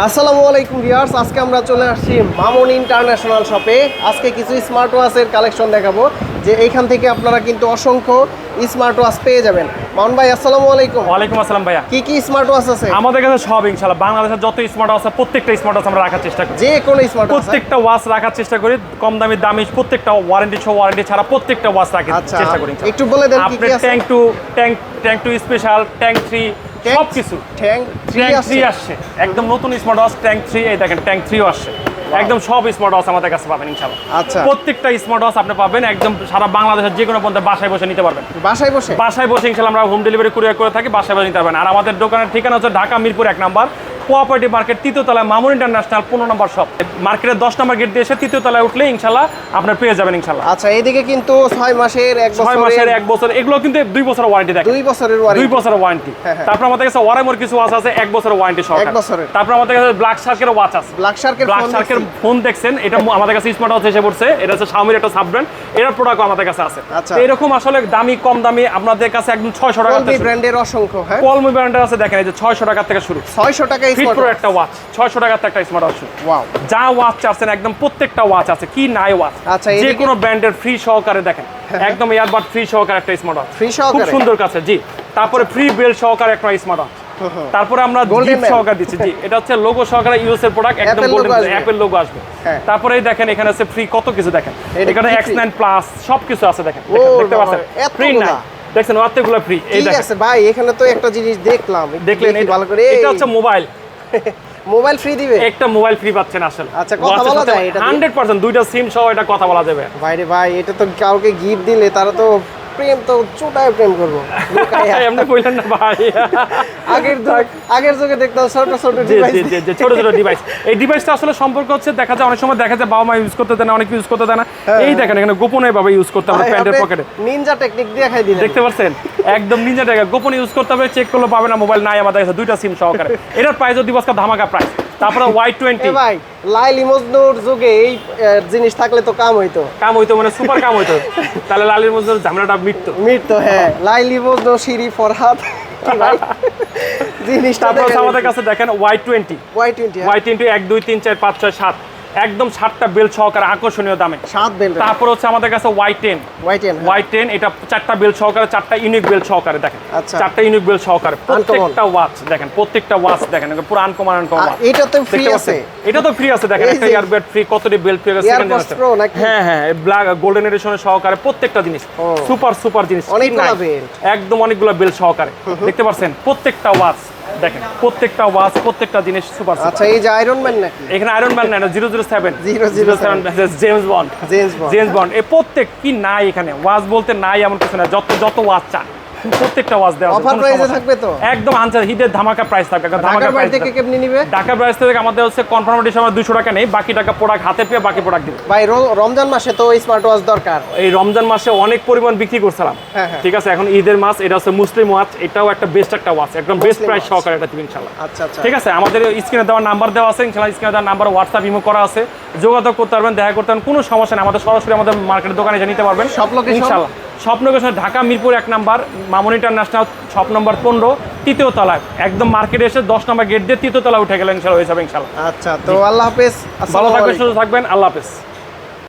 আসসালামু আলাইকুম ভিউয়ার্স আজকে আমরা চলে আসছি মামুন ইন্টারন্যাশনাল শপে। আজকে কিছু স্মার্ট ওয়াচের কালেকশন দেখাবো যে এইখান থেকে আপনারা কিন্তু অসংখ্য স্মার্ট ওয়াচ পেয়ে যাবেন। মামুন ভাই আসসালামু আলাইকুম। ওয়ালাইকুম আসসালাম ভাইয়া। কি কি স্মার্ট ওয়াচ আছে? আমাদের কাছে সব ইনশাল্লাহ বাংলাদেশের যত স্মার্ট ওয়াচ আছে প্রত্যেকটা স্মার্ট আছে আমরা রাখার চেষ্টা করি। যে কোনো স্মার্ট ওয়াচ প্রত্যেকটা ওয়াচ রাখার চেষ্টা করি। কম দামি দামি প্রত্যেকটা ওয়ারেন্টি সহ ওয়ারেন্টি ছাড়া প্রত্যেকটা ওয়াচ রাখার আচ্ছা। চেষ্টা করি একটু বলে দেন কি কি আছে? Tank two tank tank two special tank three সব কিছু ট্যাঙ্ক থ্রি আসছে। একদম নতুন স্মার্ট ওয়াচ ট্যাঙ্ক থ্রি এই দেখেন ট্যাঙ্ক থ্রিও আসছে। একদম সব স্মার্ট ওয়াচ আমাদের কাছে পাবেন ইনশাআল্লাহ। আচ্ছা। প্রত্যেকটা স্মার্ট ওয়াচ আপনি পাবেন একদম সারা বাংলাদেশের যে কোনো পর্যন্ত বাসায় বসে নিতে পারবেন। বাসায় বসে? বাসায় বসে ইনশাআল্লাহ আমরা হোম ডেলিভারি কুরিয়ার করে থাকি বাসায় বসে নিতে পারবেন। আর আমাদের দোকানের ঠিকানা হচ্ছে ঢাকা মিরপুর এক নাম্বার। কোঅপারেটিভ মার্কেট তৃতীয় তলায় মামুন ইন্টারন্যাশনাল পনেরো নম্বর শপ। মার্কেটের দশ নম্বর গেট দিয়ে এসে তৃতীয় তলায় উঠলে ইনশাল্লাহ আপনার পেয়ে যাবেন ইনশাল্লাহ। আচ্ছা এইদিকে কিন্তু ছয় মাসের এক ছয় মাসের এক বছর এগুলো কিন্তু দুই বছর ওয়ারেন্টি দেখেন। দুই বছরের দুই বছরের ওয়ারেন্টি হ্যাঁ, হ্যাঁ। তারপর আমাদের কাছে ওয়ারেমোর কিছু ওয়াচ আছে এক বছরের ওয়ারেন্টি সহ এক বছরের। তারপর আমাদের কাছে ব্ল্যাক শার্কের ওয়াচ আছে। ব্ল্যাক শার্কের ব্ল্যাক শার্কের ফোন দেখছেন এটা আমাদের কাছে স্মার্ট ওয়াচ এসে পড়ছে এটা হচ্ছে শাওমির একটা সাব ব্র্যান্ড এটার প্রোডাক্ট আমাদের কাছে আছে। আচ্ছা। এরকম আসলে দামি কম দামি আপনাদের কাছে একদম ছয়শো টাকা কলবি ব্র্যান্ডের অসংখ্য হ্যাঁ? কলমি ব্র্যান্ডের আছে দেখেন এই যে ছয়শো টাকা থেকে শুরু। ছয়শো টাকা ফিট স্মার্ট প্রো একটা ওয়াচ ছয়শো টাকার একটা স্মার্ট ওয়াচ ওয়াও যা ওয়াচ চাচ্ছেন একদম প্রত্যেকটা ওয়াচ আছে কি নাই ওয়াচ আচ্ছা, যে কোনো ব্র্যান্ডের ফ্রি সহকারে দেখেন একদম ইয়ারবাড ফ্রি সহকারে একটা স্মার্ট ওয়াচ Free খুব সুন্দর কাছে জি। তারপরে ফ্রি বেল সহকারে একটা স্মার্ট ওয়াচ তারপরে আমরা গিফট সহকারে দিচ্ছি জি। এটা হচ্ছে লোগো সহকারে ইউএস এর প্রোডাক্ট একদম গোল্ডেন। অ্যাপেল লোগো আসবে। হ্যাঁ। তারপরে দেখেন এখানে আছে ফ্রি কত কিছু দেখেন। এটা এখানে কি এক্স free? নাইন প্লাস সব কিছু আছে দেখেন। দেখতে পাচ্ছেন? ফ্রি নাই। দেখছেন অর্ধেকগুলো ফ্রি এই দেখেন। ভাই এখানে তো একটা জিনিস দেখলাম। দেখলেন ভালো করে। এটা হচ্ছে মোবাইল মোবাইল ফ্রি দিবে? একটা মোবাইল ফ্রি পাচ্ছেন আসলে। আচ্ছা, কথা বলা যায় এটা দিয়ে? হান্ড্রেড পার্সেন্ট দুইটা সিম সহ এটা কথা বলা যাবে। ভাইরে ভাই এটা তো কাউকে গিফট দিলে তারা তো প্রেম তো চোটায় প্রেম করব। লুকাইয়া। এমনি কইলেন না ভাই। আগের যুগ- আগের যুগে দেখতাম ছোট ছোট ডিভাইস জি জি ছোট ছোট ডিভাইস এই ডিভাইসটা আসলে সম্পর্ক হচ্ছে দেখা যায় অনেক সময় দেখা যায় বাবা মা ইউজ করতে দেয় না অনেক ইউজ করতে দেয় না। এই দেখেন এখানে গোপনে ভাবে ইউজ করতে হবে প্যান্টের পকেটে নিনজা টেকনিক দেখাই দিলেন। দেখতে পাচ্ছেন? একদম নিজে টাকা গোপনে ইউজ করতে হবে চেক করলে পাবে না মোবাইল নাই আমাদের কাছে দুইটা সিম সহকারে। এটার প্রাইস প্রাইসও দিবস ধামাকা প্রাইস তারপরে ওয়াই টোয়েন্টি ভাই লাইলি মজনুর যুগে এই জিনিস থাকলে তো কাম হইতো। কাম হইতো মানে সুপার কাম হইতো। তাহলে লালির মধ্যে ঝামেলাটা মিটতো। মিট তো হ্যাঁ। লাইলি মজনু সিঁড়ি ফরহাদ জিনিসটা তারপর আমাদের কাছে দেখেন Y twenty Y twenty Y twenty এক দুই তিন চার পাঁচ ছয় সাত। একদম সাতটা বেল সহকারে আকর্ষণীয় দামে। সাত বেল তারপর হচ্ছে আমাদের কাছে Y ten Y ten Y ten এটা চারটা বেল সহকারে চারটা ইউনিক বেল সহকারে দেখেন। আচ্ছা। চারটা ইউনিক বেল সহকারে। প্রত্যেকটা ওয়াচ দেখেন প্রত্যেকটা ওয়াচ দেখেন পুরো আনকমন আনকমন এটা তো free আছে। এটা তো ফ্রি আছে দেখেন একটা ইয়ারবেড ফ্রি কতটি বেল ফ্রি আছে? হ্যাঁ হ্যাঁ ব্ল্যাক গোল্ডেন এডিশনের সহকারে প্রত্যেকটা জিনিস। সুপার সুপার জিনিস। অনেকগুলা নাই? একদম অনেকগুলো বেল সহকারে। দেখতে পাচ্ছেন? প্রত্যেকটা ওয়াচ দেখেন প্রত্যেকটা ওয়াচ প্রত্যেকটা জিনিস সুপার আচ্ছা এই যে আয়রন ম্যান নাকি? এখানে আয়রন ম্যান না zero zero seven 007 James Bond James Bond James Bond এই প্রত্যেক কি নাই এখানে? ওয়াজ বলতে নাই এমন কিছু না যত যত ওয়াচ চান। প্রত্যেকটা ওয়াজ দেওয়া অফার প্রাইসে থাকবে তো? একদম আনসার হিটের ধামাকা প্রাইস থাকবে। ধামাকা প্রাইস থেকে কেমনি নিবে? ঢাকা প্রাইস থেকে আমাদের হচ্ছে কনফার্মেটির সময় দুশো টাকা নেই বাকি টাকা প্রোডাক্ট হাতে পেয়ে বাকি প্রোডাক্ট দিবে। ভাই রমজান মাসে তো স্মার্ট ওয়াচ দরকার। এই রমজান মাসে অনেক পরিমাণ বিক্রি করছিলাম। হ্যাঁ, হ্যাঁ। ঠিক আছে এখন ঈদের মাস এটা হচ্ছে মুসলিম ওয়াচ এটাও একটা বেস্ট একটা ওয়াচ একদম বেস্ট প্রাইস সহকারে এটা দিবেন ইনশাল্লাহ আচ্ছা আচ্ছা। ঠিক আছে আমাদের স্ক্রিনে দেওয়ার নাম্বার দেওয়া আছে ইনশাল্লাহ স্ক্রিনে দেওয়ার নাম্বার হোয়াটসঅ্যাপ ইমো করা আছে। যোগাযোগ করতে পারবেন দেখা করতে পারবেন কোনো সমস্যা নেই। আমাদের সরাসরি আমাদের মার্কেটের দোকানে এসে নিতে পারবেন। সব location? ইনশাল্লাহ সব লোকেশন ঢাকা মিরপুর এক number Mamun international shop number পনেরো তৃতীয় তলায়। একদম মার্কেটে এসে দশ নম্বর গেট দিয়ে তৃতীয় তলায় উঠে গেলেন ইনশাল্লাহ হয়ে যাবে ইনশাল্লাহ আচ্ছা তো আল্লাহ হাফেজ ভালো থাকবেন সুস্থ থাকবেন আল্লাহ হাফেজ।